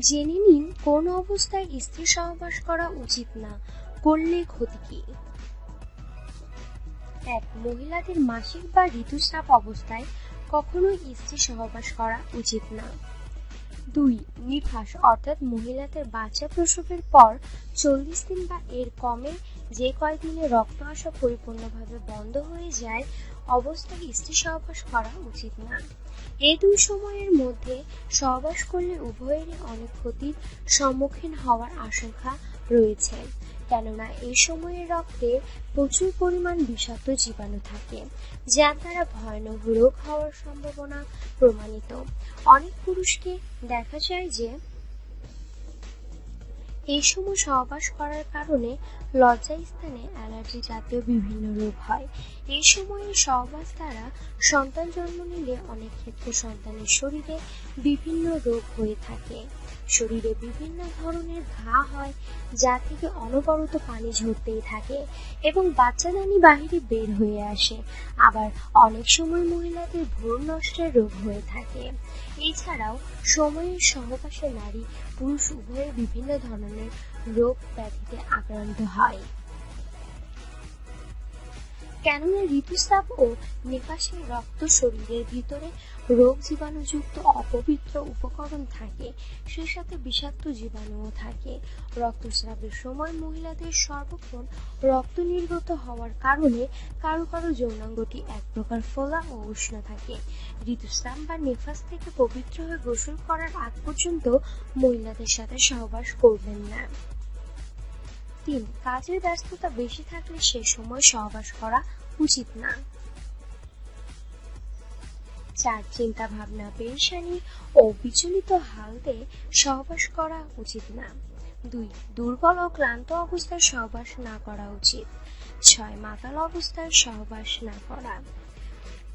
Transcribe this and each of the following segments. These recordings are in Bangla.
জেনে নিন, কোন অবস্থায় স্ত্রী সহবাস করা উচিত না করলে ক্ষতি কি এক, মহিলাদের মাসিক বা ঋতুস্রাব অবস্থায় কখনোই স্ত্রী সহবাস করা উচিত না। দুই, নিফাস, অর্থাৎ মহিলাদের বাচ্চা প্রসবের পর চল্লিশ দিন বা এর কমে যে কয়দিনে রক্ত আসা পরিপূর্ণভাবে বন্ধ হয়ে যায় অবস্থায় স্ত্রী সহবাস করা উচিত না এই দুই সময়ের মধ্যে সহবাস করলে উভয়েরই অনেক ক্ষতির সম্মুখীন হওয়ার আশঙ্কা রয়েছে। কেননা এই সময়ে রক্তে প্রচুর পরিমাণ বিষাক্ত জীবাণু থাকে যার দ্বারা ভয়ানক রোগ হওয়ার সম্ভাবনা প্রমাণিত। অনেক পুরুষকে দেখা যায় যে এই সময় সহবাস করার কারণে লজ্জা স্থানে অ্যালার্জি জাতীয় বিভিন্ন রোগ হয়। এই সময়ে সহবাস দ্বারা সন্তান জন্ম নিলে অনেক ক্ষেত্রে সন্তানের শরীরে বিভিন্ন রোগ হয়ে থাকে। শরীরে বিভিন্ন ধরনের ঘা হয়, যা থেকে অনবরত পানি ঝরতেই থাকে এবং বাচ্চাদানি বাহিরে বের হয়ে আসে। আবার অনেক সময় মহিলাদের ভ্রূণ নষ্টের রোগ হয়ে থাকে। এছাড়াও সময়ের সহবাসে নারী, পুরুষ, উভয়ে বিভিন্ন ধরনের রোগ ব্যাধিতে আক্রান্ত হয়। কেননা ঋতুস্রাব ও নিকাশের রক্ত শরীরের ভিতরে রোগ জীবাণুযুক্ত অপবিত্র উপকরণ থাকে সে সাথে বিষাক্ত জীবাণুও থাকে। রক্তস্রাবের সময় মহিলাদের সর্বক্ষণ রক্ত নির্গত হওয়ার কারণে কারও কারও যৌনাঙ্গটি এক প্রকার ফোলা ও উষ্ণ থাকে। ঋতুস্রাব বা নেফাস থেকে পবিত্র হয়ে গোসল করার আগ পর্যন্ত মহিলাদের সাথে সহবাস করবেন না। তিন কাজের ব্যস্ততা বেশি থাকলে সে সময় সহবাস করা উচিত না। চার চিন্তা ভাবনা পেরেশানি ও বিচলিত হালতে সহবাস করা উচিত না। দুই, দুর্বল ও ক্লান্ত অবস্থায় সহবাস না করা উচিত। ছয়, মাতাল অবস্থায় সহবাস না করা।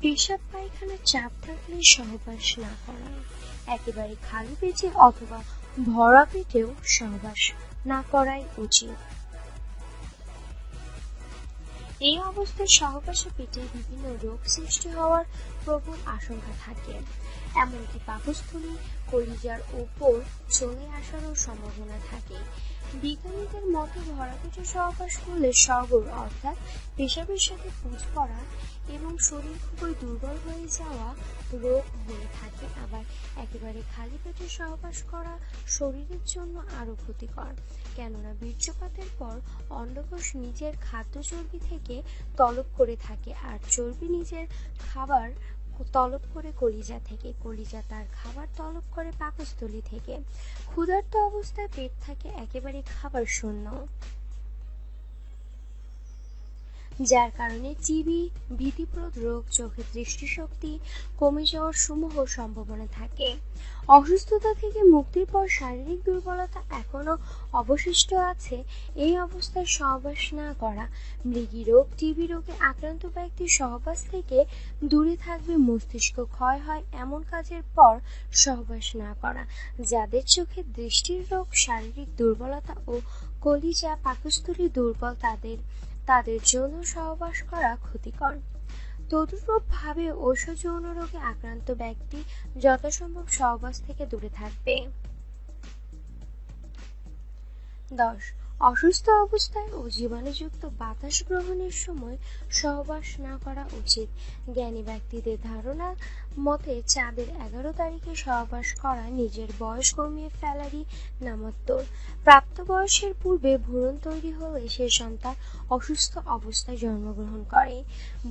পেশাব পায়খানার চাপ থাকলে সহবাস না করা। একেবারে খালি পেটে অথবা ভরা পেটেও সহবাস না করাই উচিত। এই অবস্থায় সহবাসে পেটে বিভিন্ন রোগ সৃষ্টি হওয়ার প্রবল আশঙ্কা থাকে। এমনকি পাকস্থলী, কলিজার ওপর চলে আসারও সম্ভাবনা থাকে। বিজ্ঞানীদের মতে ভরা পেটে সহবাস করলে সগর, অর্থাৎ পেশাবের সাথে পুজ করা এবং শরীর খুবই দুর্বল হয়ে যাওয়া রোগ হয়ে থাকে। আবার একেবারে খালি পেটে সহবাস করা শরীরের জন্য আরও ক্ষতিকর। কেননা বীর্যপাতের পর অন্ডকোষ নিজের খাদ্য চর্বি থেকে তলব করে থাকে, আর চর্বি নিজের খাবার তলব করে কলিজা থেকে, কলিজা তার খাবার তলব করে পাকস্থলী থেকে। ক্ষুধার্ত অবস্থায় পেট থাকে একেবারে খাবার শূন্য। যার কারণে টিবি ভীতিপ্রদ রোগ, চোখের দৃষ্টিশক্তি কমে যাওয়ার সমূহ সম্ভাবনা থাকে। অসুস্থতা থেকে মুক্তির পর শারীরিক দুর্বলতা এখনও অবশিষ্ট আছে। এই অবস্থায় সহবাস না করা, মৃগী রোগ টিবি রোগে আক্রান্ত ব্যক্তির সহবাস থেকে দূরে থাকবে, মস্তিষ্ক ক্ষয় হয় এমন কাজের পর সহবাস না করা, যাদের চোখে দৃষ্টির রোগ, শারীরিক দুর্বলতা ও কলিজা পাকস্থলী দুর্বল, তাদের তাদের যৌন সহবাস করা ক্ষতিকর। তদুরূপভাবে ঔষধ যৌন রোগে আক্রান্ত ব্যক্তি যথাসম্ভব সহবাস থেকে দূরে থাকবে। দশ অসুস্থ অবস্থায় ও জীবাণুযুক্ত বাতাস গ্রহণের সময় সহবাস না করা উচিত। জ্ঞানী ব্যক্তিদের ধারণা মতে চাঁদের এগারো তারিখে সহবাস করা নিজের বয়স কমিয়ে ফেলারই নামোত্তর প্রাপ্তবয়সের পূর্বে ভ্রূণ তৈরি হলে সে সন্তান অসুস্থ অবস্থায় জন্মগ্রহণ করে।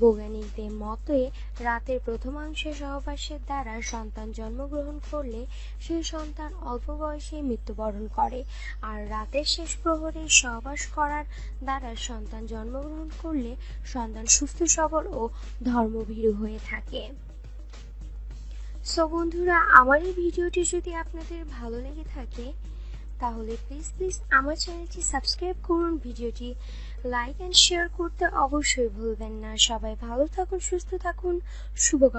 বৈজ্ঞানিকদের মতে রাতের প্রথমাংশে সহবাসের দ্বারা সন্তান জন্মগ্রহণ করলে সে সন্তান অল্প বয়সে মৃত্যুবরণ করে, আর রাতের শেষ প্রহরে সহবাস করার দ্বারা সন্তান জন্মগ্রহণ করলে সন্তান সুস্থ, সবল ও ধর্মভীরু হয়ে থাকে। সো বন্ধুরা, আমার এই ভিডিওটি যদি আপনাদের ভালো লেগে থাকে, তাহলে প্লিজ প্লিজ আমার চ্যানেলটি সাবস্ক্রাইব করুন। ভিডিওটি লাইক অ্যান্ড শেয়ার করতে অবশ্যই ভুলবেন না। সবাই ভালো থাকুন, সুস্থ থাকুন। শুভকামনা।